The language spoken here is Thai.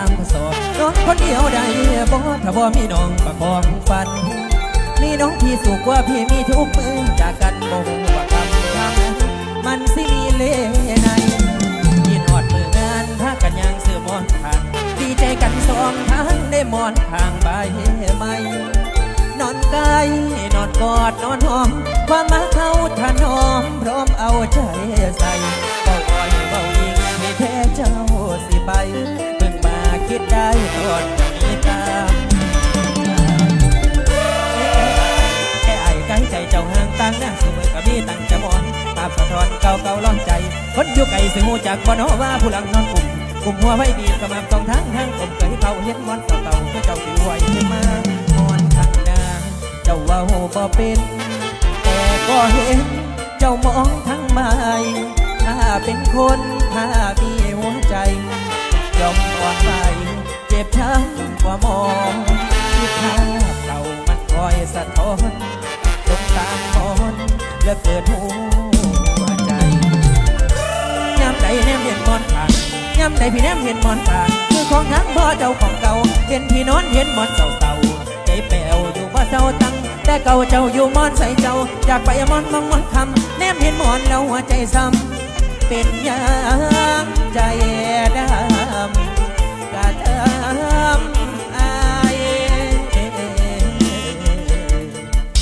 ามผสมนนอนคนเดียวได้บ่ถ้าบ่มีน้องประคองฝัน มีน้องที่สุขกว่าพี่มีทุกมือจากกันบ่ฮู้ว่าคำคำมันสิมีเล่ในยินอดมืองานถ้ากันยังเสือมอนทางดีใจกันสองทางได้มอนทางใบไหมนอนกายนอนกอดนอนหอม ความมาเข้าถนอม พร้อมเอาใจใส่เบาอ้อยเบายิงให้แท้เจ้าสิไป ตอนนี้ตาแค่ไอ้กล้ใจเจ้าห่างต่างนะเสมอกับมีตั้งจะมอนภาพสะท้อนเก่าเก่าร้อนใจ คนอยู่ไกลสิหูจากบ่นอว่าผู้หลังนอนกลุ่มกลุ่มหัวไว้บีบกระมับตองทั้งทั้งกลมเคยเขาเห็นมอนเก่าๆก็เจ้าสิไหวขึ้นมามอนทางหน้าเจ้าว่าโหบ่เป็นแต่ก็เห็นเจ้ามองทั้งไม้ถ้าเป็นคนถ้ามีหัวใจยอมอ่อนไหว สะท้อนตรงตามมอนเหลือเกินหัวใจย้ำใดแนมเห็นมอนผ่านย้ำใดพี่แนมเห็นมอนผ่านคือของทั้งพ่อเจ้าของเก่า เห็นพี่นอนเห็นมอนเศร้าๆใจแป้วอยู่ว่าเศร้าตังแต่เก่าเจ้าอยู่มอนใส่เจ้า อยากไปมอนมองมอนคำแนมเห็นมอนแล้วหัวใจซ้ำเป็นย่างใจได้